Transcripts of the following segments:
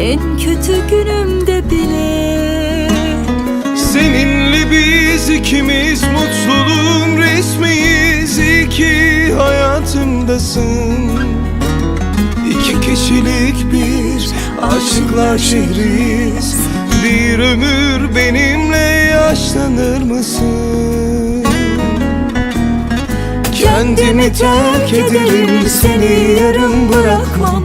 En kötü günümde bile. Seninle biz ikimiz mutluluğun resmiyiz. İyi ki hayatımdasın. İki kişilik bir aşıklar şehriyiz. Bir ömür benimle yaşlanır mısın? Kendimi terk ederim seni yarım bırakmam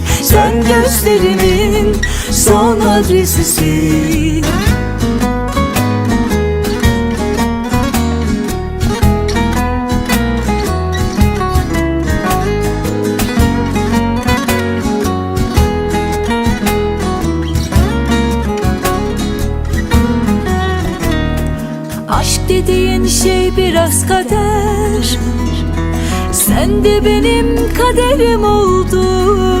Sen gözlerimin son adresisin. Aşk dediğin şey biraz kader. Sen de benim kaderim oldun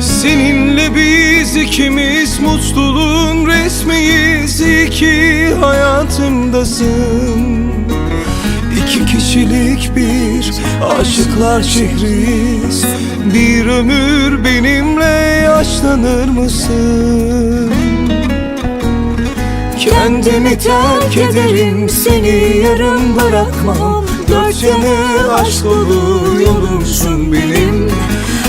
Seninle biz ikimiz mutluluğun resmiyiz. İyi ki hayatımdasın. İki kişilik bir aşıklar şehriyiz Bir ömür benimle yaşlanır mısın? Kendimi terk ederim seni yarım bırakmam. Dört yanı aşk dolu yolumsun benim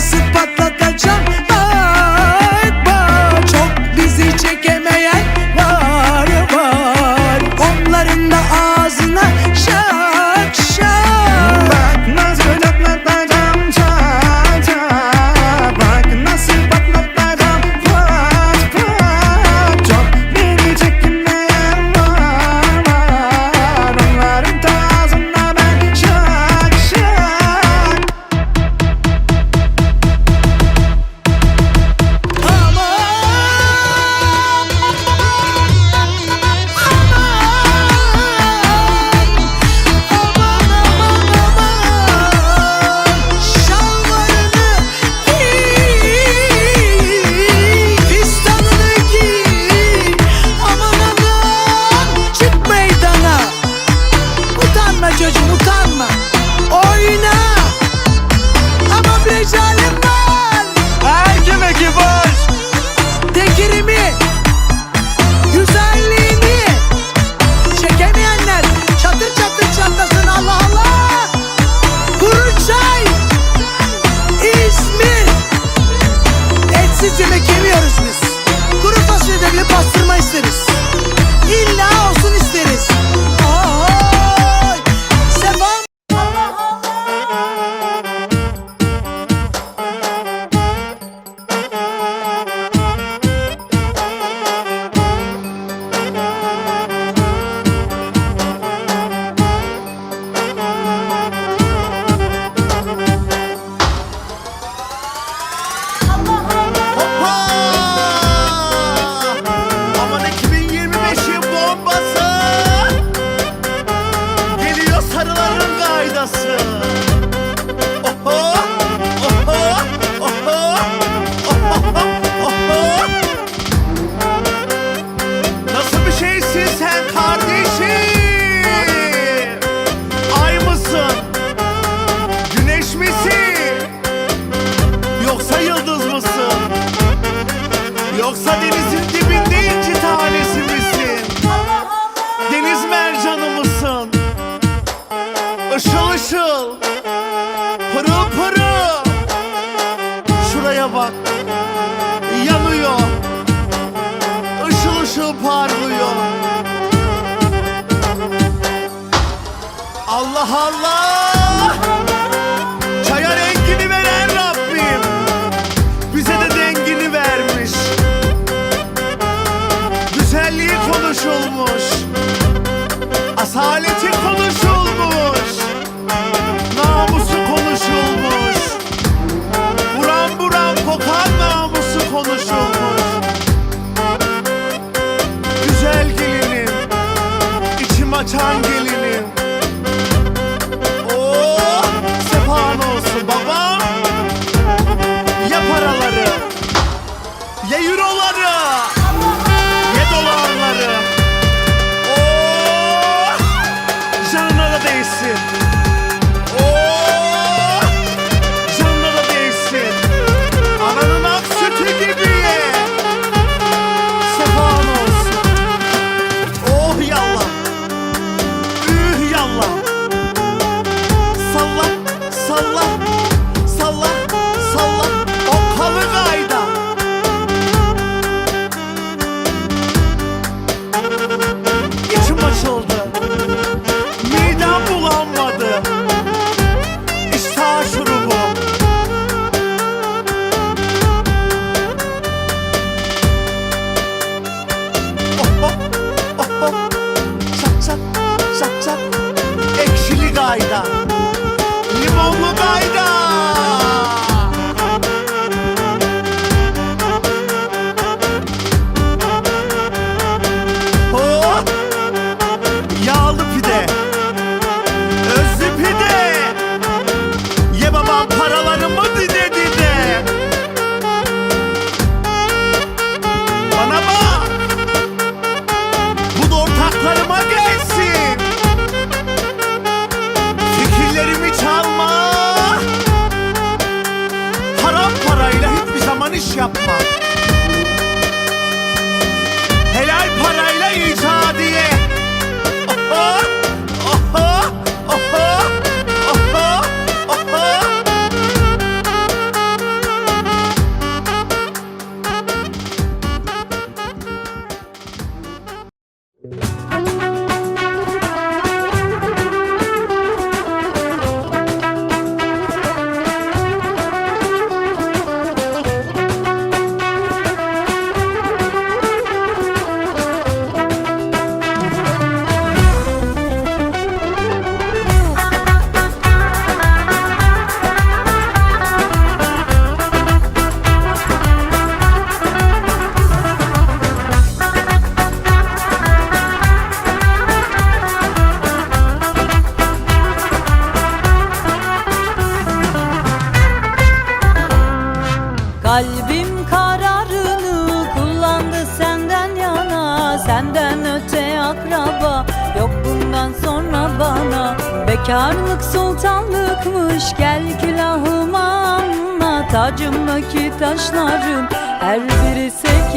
Bak nasıl Yoksa denizin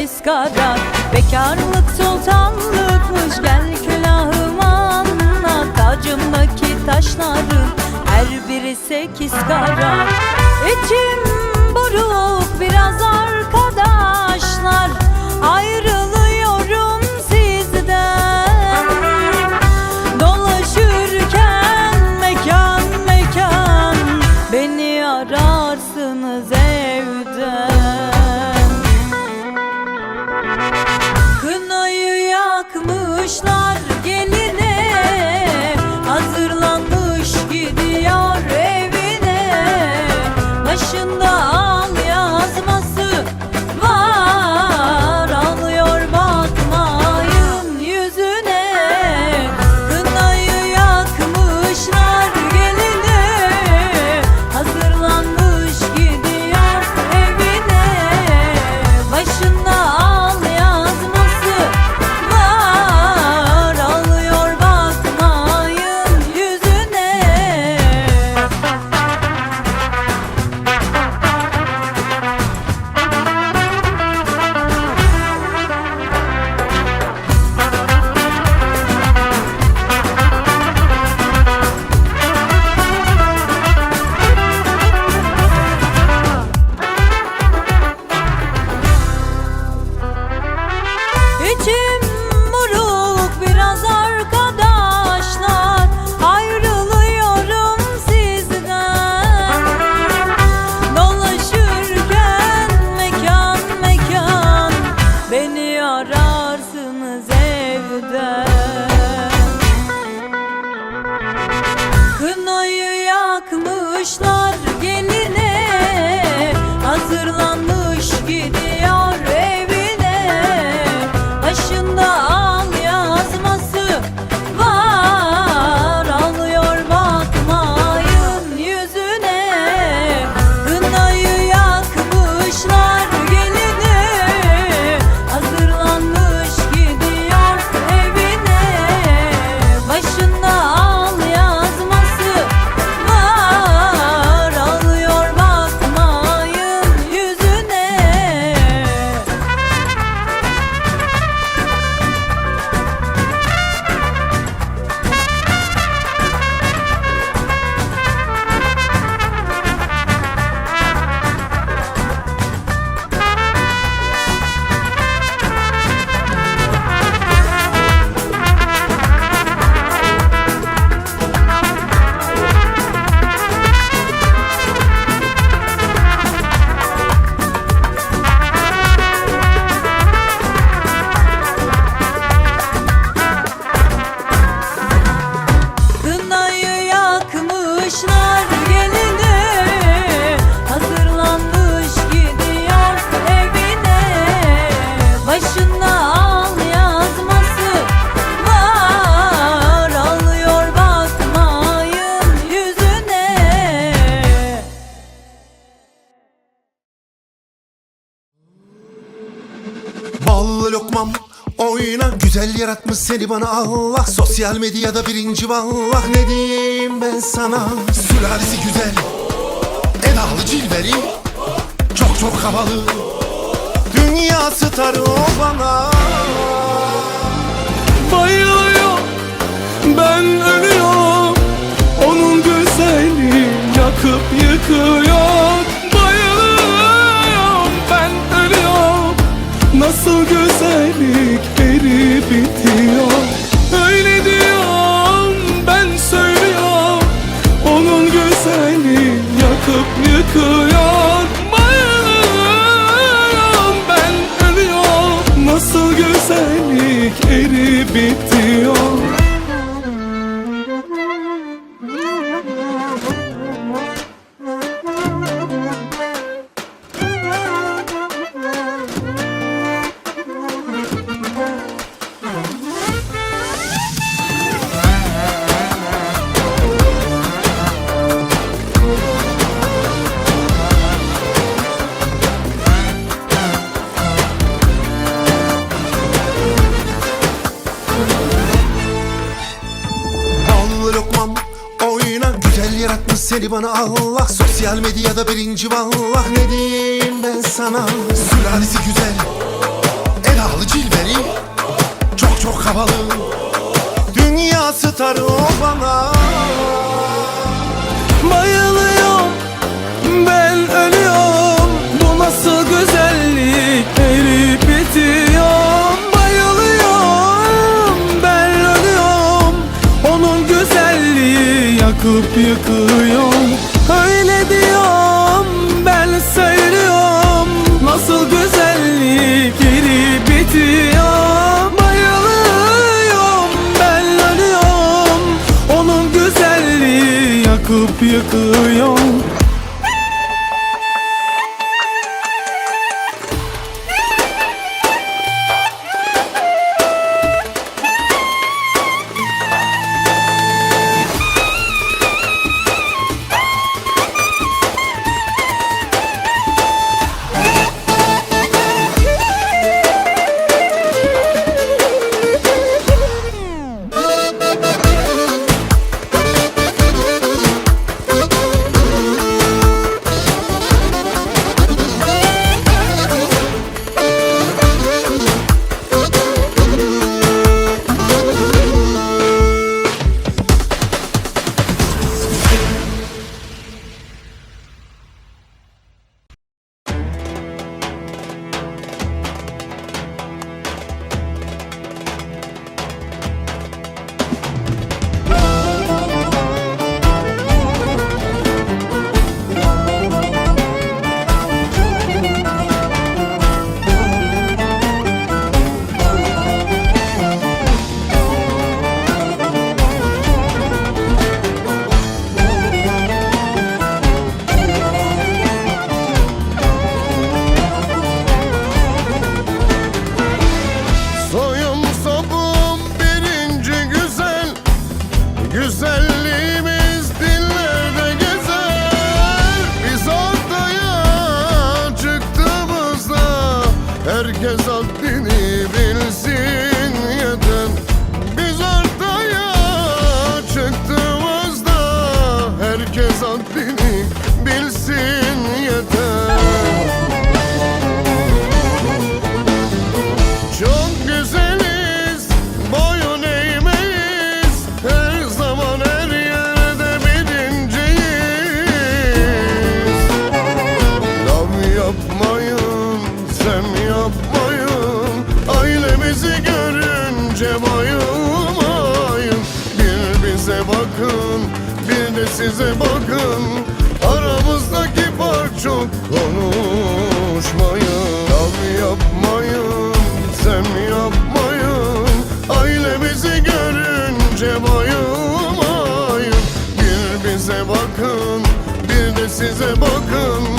nefis kadar Bekarlık sultanlıkmış. Gel külahımı anla Tacımdaki taşların her biri sekiz kara İçim buruk biraz arkadaşlar. Ayrı içim yaratmış seni bana Allah. Sosyal medyada birinci vallah. Ne diyeyim ben sana? Sülalesi güzel Edalı cilveli Çok çok havalı. Dünya starı o bana. Bana Allah Sosyal medyada birinci vallah Ne diyeyim ben sana? Sülalesi güzel Edalı cilveli Çok çok havalı. Dünya starı o bana yakıp yıkıyor Öyle diyorum ben söylüyorum. Nasıl güzellik erip bitiyor. Bayılıyorum ben ölüyorum. Onun güzelliği yakıp yıkıyor size bakın Aramızdaki fark çok konuşmayın. Lav yapmayın, sen yapmayın Ailemizi görünce bayılmayın. Bir bize bakın, bir de size bakın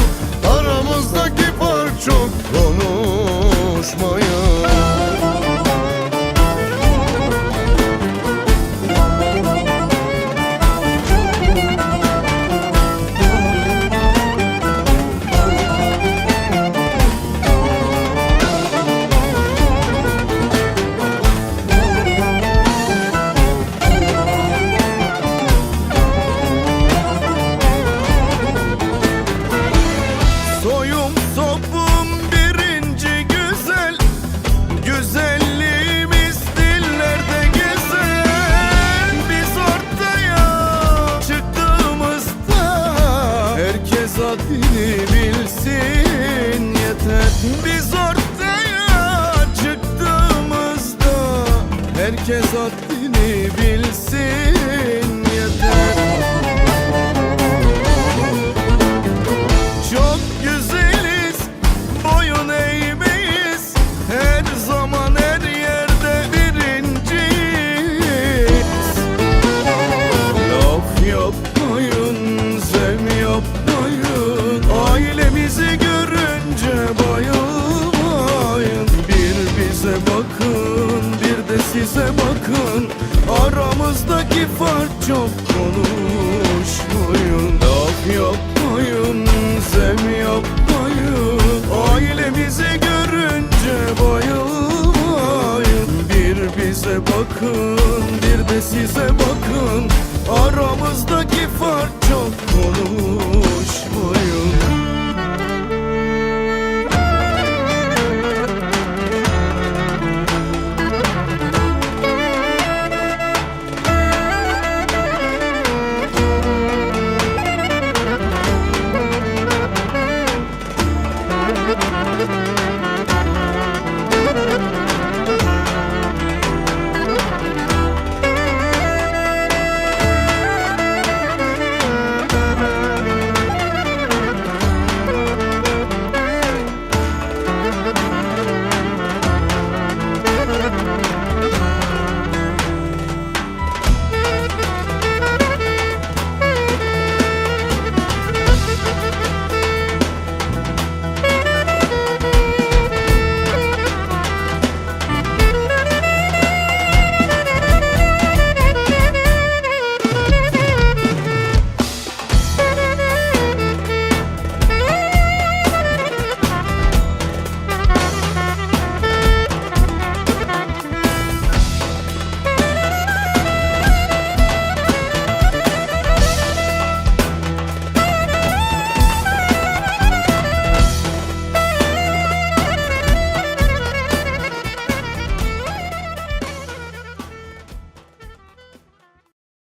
bakın Aramızdaki fark çok konu